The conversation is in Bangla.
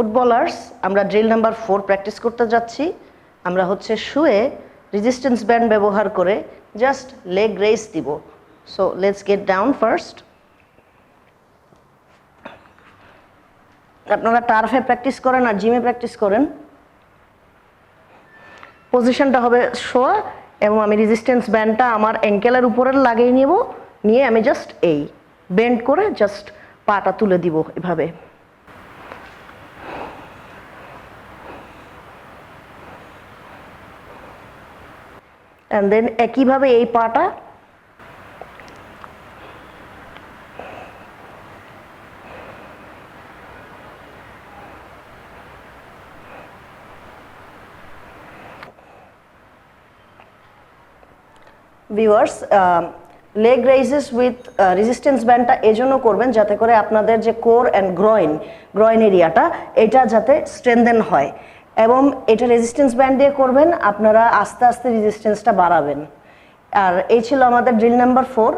ফুটবলার্স আমরা ড্রিল নাম্বার ফোর প্র্যাকটিস করতে যাচ্ছি। আমরা হচ্ছে শুয়ে রেজিস্ট্যান্স ব্যান্ড ব্যবহার করে জাস্ট লেগ রেস দিব। So let's get down first আপনারা টার্ফে প্র্যাকটিস করেন আর জিমে প্র্যাকটিস করেন। পজিশনটা হবে শোয়া এবং আমি রেজিস্ট্যান্স ব্যান্ডটা আমার অ্যাঙ্কেলের উপরে লাগিয়ে নেব। নিয়ে আমি জাস্ট এই বেন্ড করে জাস্ট পাটা তুলে দিব এভাবে। অ্যান্ড দেন একইভাবে এই পাটা viewers leg raises with resistance ব্যান্ডটা এজন্য করবেন যাতে করে আপনাদের যে কোর অ্যান্ড গ্রয়েন গ্রয়েন এরিয়াটা এটা যাতে স্ট্রেনদেন হয়। এবং এটা রেজিস্ট্যান্স ব্যান্ড দিয়ে করবেন, আপনারা আস্তে আস্তে রেজিস্ট্যান্সটা বাড়াবেন। আর এই ছিল আমাদের ড্রিল নাম্বার ফোর